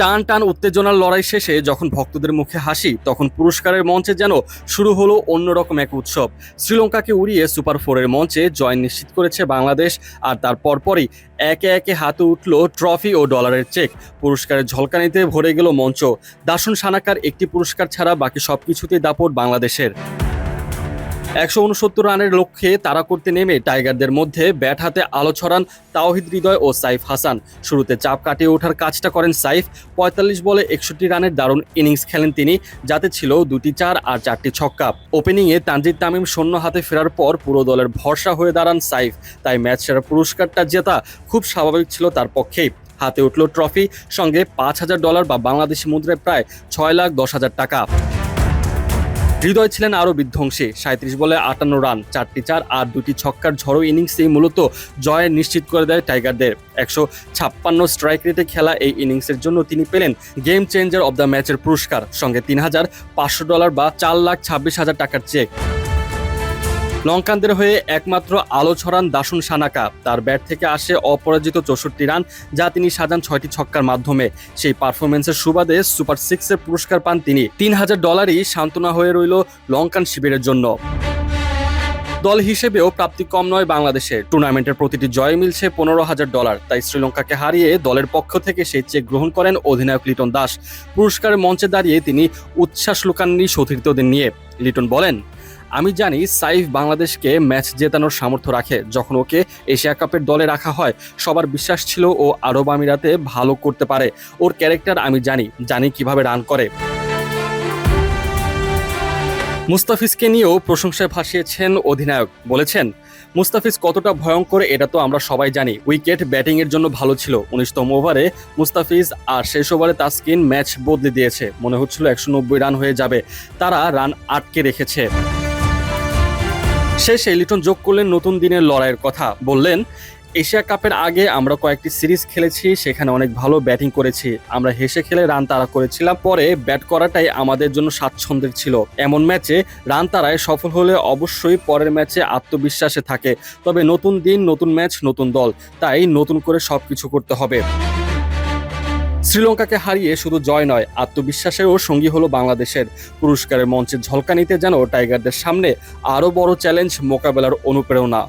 টান টান উত্তেজনার লড়াই শেষে যখন ভক্তদের মুখে হাসি, তখন পুরস্কারের মঞ্চে যেন শুরু হলো অন্যরকম এক উৎসব। শ্রীলঙ্কাকে উড়িয়ে সুপার ফোরের মঞ্চে জয় নিশ্চিত করেছে বাংলাদেশ, আর তার পরপরই একে একে হাতে উঠল ট্রফি ও ডলারের চেক। পুরস্কারের ঝলকানিতে ভরে গেল মঞ্চ। দাসন সানাকার একটি পুরস্কার ছাড়া বাকি সবকিছুতেই দাপট বাংলাদেশের। একশো উনসত্তর রানের লক্ষ্যে তাড়া করতে নেমে টাইগারদের মধ্যে ব্যাট হাতে আলো ছড়ান তাওহিদ হৃদয় ও সাইফ হাসান। শুরুতে চাপ কাটিয়ে ওঠার কাজটা করেন সাইফ। পঁয়তাল্লিশ বলে একষট্টি রানের দারুণ ইনিংস খেলেন তিনি, যাতে ছিল দুটি চার আর চারটি ছক্কা। ওপেনিংয়ে তানজিদ তামিম শূন্য হাতে ফেরার পর পুরো দলের ভরসা হয়ে দাঁড়ান সাইফ। তাই ম্যাচ সেরা পুরস্কারটা জেতা খুব স্বাভাবিক ছিল তার পক্ষেই। হাতে উঠল ট্রফি, সঙ্গে পাঁচ হাজার ডলার বা বাংলাদেশি মুদ্রায় প্রায় ছয় লাখ দশ হাজার টাকা। হৃদয় ছিলেন আরও বিধ্বংসী। সাঁত্রিশ বলে আটান্ন রান, চারটি চার আর দুটি ছক্কার ঝড়ো ইনিংসেই মূলত জয় নিশ্চিত করে দেয় টাইগারদের। একশো ছাপ্পান্ন স্ট্রাইক রেটে খেলা এই ইনিংসের জন্য তিনি পেলেন গেম চেঞ্জার অব দ্য ম্যাচের পুরস্কার। সঙ্গে তিন হাজার পাঁচশো ডলার বা চার লাখ ছাব্বিশ হাজার টাকার চেক। লঙ্কানদের হয়ে একমাত্র আলো ছড়ান দাসুন সানাকা। তার ব্যাট থেকে আসে অপরাজিত চৌষট্টি রান, যা তিনি সাজান ছয়টি ছক্কার মাধ্যমে। সেই পারফরমেন্সের সুবাদে সুপার সিক্সের পুরস্কার পান তিনি। তিন হাজার ডলারই সান্ত্বনা হয়ে রইল লঙ্কান শিবিরের জন্য। দল হিসেবেও প্রাপ্তি কম নয় বাংলাদেশের টুর্নামেন্টের প্রতিটি জয় মিলছে পনেরো হাজার ডলার। তাই শ্রীলঙ্কাকে হারিয়ে দলের পক্ষ থেকে সেই চেক গ্রহণ করেন অধিনায়ক লিটন দাস। পুরস্কারের মঞ্চে দাঁড়িয়ে তিনি উচ্ছ্বাস লুকাননি সতীর্থদের নিয়ে। লিটন বলেন আমি জানি সাইফ বাংলাদেশকে ম্যাচ জেতানোর সামর্থ্য রাখে। যখন ওকে এশিয়া কাপের দলে রাখা হয়, সবার বিশ্বাস ছিল ও আরব আমিরাতে ভালো করতে পারে। ওর ক্যারেক্টার আমি জানি জানি কীভাবে রান করে। মুস্তাফিজকে নিয়েও প্রশংসায় ভাসিয়েছেন অধিনায়ক। বলেছেন, মুস্তাফিজ কতটা ভয়ঙ্কর এটা তো আমরা সবাই জানি। উইকেট ব্যাটিংয়ের জন্য ভালো ছিল। উনিশতম ওভারে মুস্তাফিজ আর শেষ ওভারে তাসকিন ম্যাচ বদলে দিয়েছে। মনে হচ্ছিল একশো নব্বই রান হয়ে যাবে। তারা রান আটকে রেখেছে। শেষে লিটন যোগ করলেন নতুন দিনের লড়াইয়ের কথা। বললেন, এশিয়া কাপের আগে আমরা কয়েকটি সিরিজ খেলেছি, সেখানে অনেক ভালো ব্যাটিং করেছি। আমরা হেসে খেলে রান তাড়া করেছিলাম, পরে ব্যাট করাটাই আমাদের জন্য স্বাচ্ছন্দ্যের ছিল। এমন ম্যাচে রান তাড়ায় সফল হলে অবশ্যই পরের ম্যাচে আত্মবিশ্বাসে থাকে। তবে নতুন দিন, নতুন ম্যাচ, নতুন দল, তাই নতুন করে সব কিছু করতে হবে। শ্রীলঙ্কাকে হারিয়ে শুধু জয় নয় আত্মবিশ্বাসেও সঙ্গী হলো বাংলাদেশের। পুরস্কারের মঞ্চে ঝলকানিতে যেন টাইগারদের সামনে আরও বড় চ্যালেঞ্জ মোকাবেলার অনুপ্রেরণা।